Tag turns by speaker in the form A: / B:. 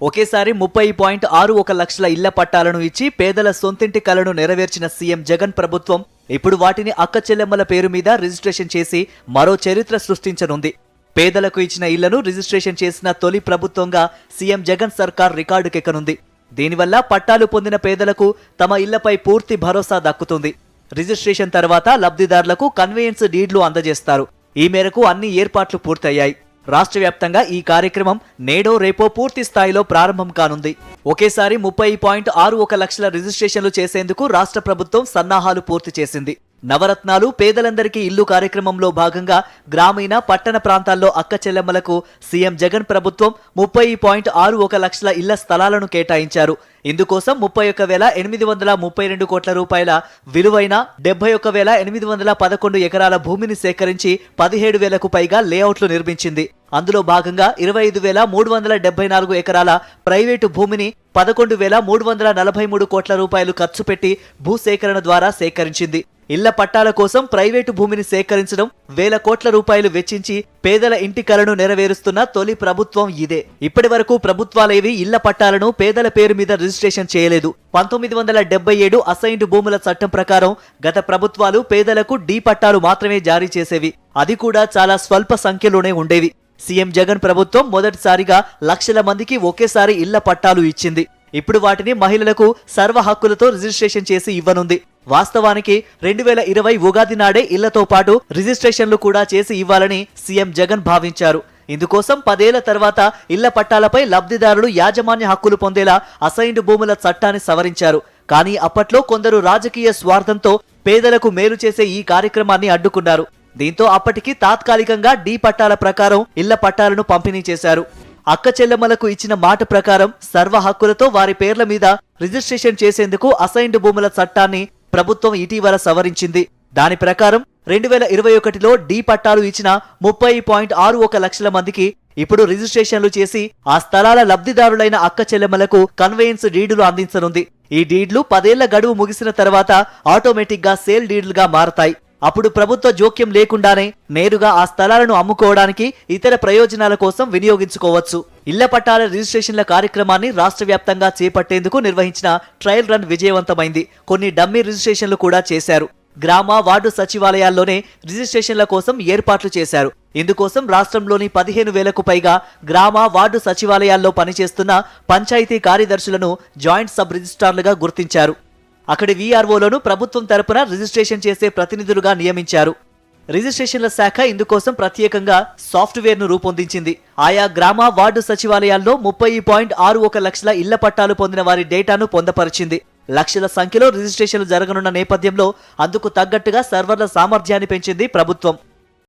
A: ఒకేసారి ముప్పై పాయింట్ ఆరు ఒక లక్షల ఇళ్ళ పట్టాలను ఇచ్చి పేదల సొంతింటి కలను నెరవేర్చిన సీఎం జగన్ ప్రభుత్వం ఇప్పుడు వాటిని అక్క చెల్లెమ్మల పేరు మీద రిజిస్ట్రేషన్ చేసి మరో చరిత్ర సృష్టించనుంది. పేదలకు ఇచ్చిన ఇళ్ళను రిజిస్ట్రేషన్ చేసిన తొలి ప్రభుత్వంగా సీఎం జగన్ సర్కార్ రికార్డుకెక్కనుంది దీనివల్ల పట్టాలు పొందిన పేదలకు తమ ఇళ్ళపై పూర్తి భరోసా దక్కుతుంది. రిజిస్ట్రేషన్ తర్వాత లబ్ధిదారులకు కన్వేయన్స్ డీడ్లు అందజేస్తారు. ఈ మేరకు అన్ని ఏర్పాట్లు పూర్తయ్యాయి. రాష్ట్ర వ్యాప్తంగా ఈ కార్యక్రమం నేడో రేపో పూర్తి స్థాయిలో ప్రారంభం కానుంది. ఒకేసారి ముప్పై పాయింట్ ఆరు ఒక లక్షల రిజిస్ట్రేషన్లు చేసేందుకు రాష్ట్ర ప్రభుత్వం సన్నాహాలు పూర్తి చేసింది. నవరత్నాలు పేదలందరికీ ఇల్లు కార్యక్రమంలో భాగంగా గ్రామీణ పట్టణ ప్రాంతాల్లో అక్క చెల్లెమ్మలకు సీఎం జగన్ ప్రభుత్వం ముప్పై పాయింట్ ఆరు ఒక లక్షల ఇళ్ళ స్థలాలను కేటాయించారు. ఇందుకోసం ముప్పై ఒక్క వేల ఎనిమిది వందల ముప్పై రెండు కోట్ల రూపాయల విలువైన డెబ్బై ఒక్క వేల ఎనిమిది వందల పదకొండు ఎకరాల భూమిని సేకరించి పదిహేడు వేలకు పైగా లేఅవుట్లు నిర్మించింది. అందులో భాగంగా ఇరవై ఐదు వేల మూడు వందల డెబ్బై నాలుగు ఎకరాల ప్రైవేటు భూమిని పదకొండు వేల మూడు వందల నలభై మూడు కోట్ల రూపాయలు ఖర్చు పెట్టి భూసేకరణ ద్వారా సేకరించింది. ఇళ్ళ పట్టాల కోసం ప్రైవేటు భూమిని సేకరించడం వేల కోట్ల రూపాయలు వెచ్చించి పేదల ఇంటి కలను నెరవేరుస్తున్న తొలి ప్రభుత్వం ఇదే. ఇప్పటి వరకు ప్రభుత్వాలేవి ఇళ్ళ పట్టాలను పేదల పేరు మీద రిజిస్ట్రేషన్ చేయలేదు. పంతొమ్మిది వందల డెబ్బై ఏడు అసైన్డ్ భూముల చట్టం ప్రకారం గత ప్రభుత్వాలు పేదలకు డీ పట్టాలు మాత్రమే జారీ చేసేవి. అది కూడా చాలా స్వల్ప సంఖ్యలోనే ఉండేవి. సీఎం జగన్ ప్రభుత్వం మొదటిసారిగా లక్షల మందికి ఒకేసారి ఇళ్ళ పట్టాలు ఇచ్చింది. ఇప్పుడు వాటిని మహిళలకు సర్వ హక్కులతో రిజిస్ట్రేషన్ చేసి ఇవ్వనుంది. వాస్తవానికి రెండు వేల ఇరవై ఉగాది నాడే ఇళ్ళతో పాటు రిజిస్ట్రేషన్లు కూడా చేసి ఇవ్వాలని సీఎం జగన్ భావించారు. ఇందుకోసం పదేళ్ళ తర్వాత ఇళ్ళ పట్టాలపై లబ్ధిదారులు యాజమాన్య హక్కులు పొందేలా అసైన్డ్ భూముల చట్టాన్ని సవరించారు. కానీ అప్పట్లో కొందరు రాజకీయ స్వార్థంతో పేదలకు మేలు చేసే ఈ కార్యక్రమాన్ని అడ్డుకున్నారు. దీంతో అప్పటికి తాత్కాలికంగా డీ పట్టాల ప్రకారం ఇళ్ళ పట్టాలను పంపిణీ చేశారు. అక్క చెల్లెమ్మలకు ఇచ్చిన మాట ప్రకారం సర్వ హక్కులతో వారి పేర్ల మీద రిజిస్ట్రేషన్ చేసేందుకు అసైన్డ్ భూముల చట్టాన్ని ప్రభుత్వం ఇటీవల సవరించింది. దాని ప్రకారం రెండు వేల ఇరవై ఒకటిలో డీ పట్టాలు ఇచ్చిన ముప్పై పాయింట్ ఆరు ఒక లక్షల మందికి ఇప్పుడు రిజిస్ట్రేషన్లు చేసి ఆ స్థలాల లబ్ధిదారులైన అక్క చెల్లెమ్మలకు కన్వేయన్స్ డీడులు అందించనుంది. ఈ డీడ్లు పదేళ్ళ గడువు ముగిసిన తర్వాత ఆటోమేటిక్గా సేల్ డీడ్లుగా మారతాయి. అప్పుడు ప్రభుత్వ జోక్యం లేకుండానే నేరుగా ఆ స్థలాలను అమ్ముకోవడానికి ఇతర ప్రయోజనాల కోసం వినియోగించుకోవచ్చు. ఇళ్ళ పట్టాల రిజిస్ట్రేషన్ల కార్యక్రమాన్ని రాష్ట్ర వ్యాప్తంగా చేపట్టేందుకు నిర్వహించిన ట్రయల్ రన్ విజయవంతమైంది. కొన్ని డమ్మీ రిజిస్ట్రేషన్లు కూడా చేశారు. గ్రామ వార్డు సచివాలయాల్లోనే రిజిస్ట్రేషన్ల కోసం ఏర్పాట్లు చేశారు. ఇందుకోసం రాష్ట్రంలోని పదిహేను వేలకు పైగా గ్రామ వార్డు సచివాలయాల్లో పనిచేస్తున్న పంచాయతీ కార్యదర్శులను జాయింట్ సబ్ రిజిస్ట్రార్లుగా గుర్తించారు. అక్కడి వీఆర్ఓలను ప్రభుత్వం తరపున రిజిస్ట్రేషన్ చేసే ప్రతినిధులుగా నియమించారు. రిజిస్ట్రేషన్ల శాఖ ఇందుకోసం ప్రత్యేకంగా సాఫ్ట్వేర్ను రూపొందించింది. ఆయా గ్రామ వార్డు సచివాలయాల్లో ముప్పై పాయింట్ ఆరు ఒక లక్షల ఇళ్ళ పట్టాలు పొందిన వారి డేటాను పొందపరిచింది. లక్షల సంఖ్యలో రిజిస్ట్రేషన్లు జరగనున్న నేపథ్యంలో అందుకు తగ్గట్టుగా సర్వర్ల సామర్థ్యాన్ని పెంచింది ప్రభుత్వం.